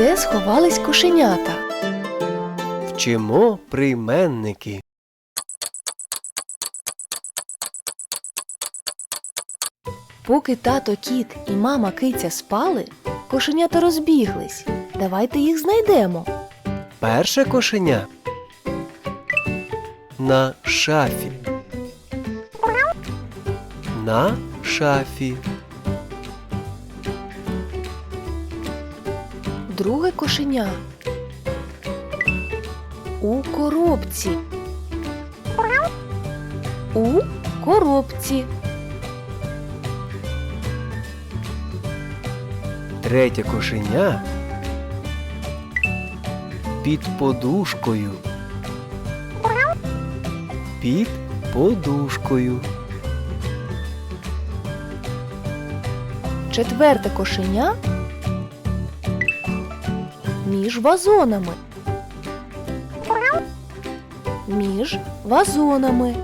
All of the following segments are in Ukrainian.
Де сховались кошенята? Вчимо прийменники. Поки тато кіт і мама киця спали, кошенята розбіглись. Давайте їх знайдемо. Перше кошеня на шафі. На шафі. Друге кошеня. У коробці. У коробці. Третє кошеня під подушкою. Під подушкою. Четверте кошеня між вазонами. Між вазонами.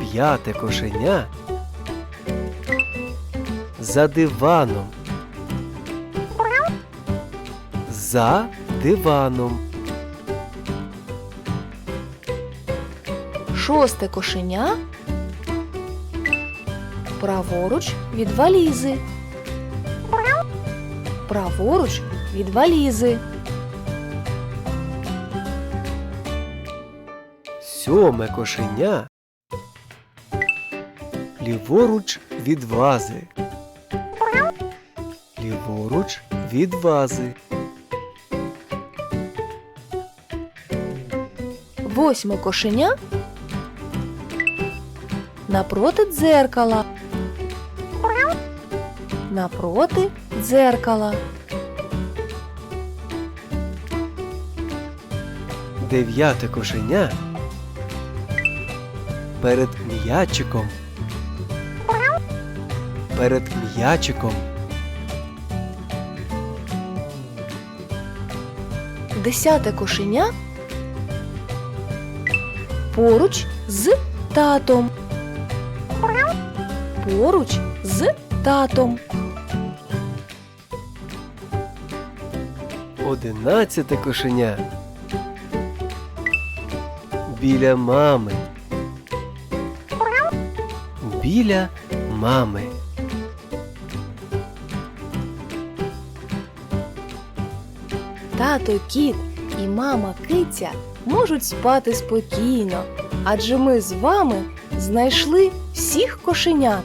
П'яте кошеня за диваном. За диваном. Шосте кошеня праворуч від валізи. Праворуч від валізи. Сьоме кошеня ліворуч від вази. Ліворуч від вази. Восьме кошеня напроти дзеркала. Напроти дзеркала. Дев'яте кошеня перед м'ячиком. Перед м'ячиком. Десяте кошеня поруч з татом. Поруч з татом. Одинадцяте кошеня біля мами. Біля мами. Тато кіт і мама киця можуть спати спокійно, адже ми з вами знайшли всіх кошенят.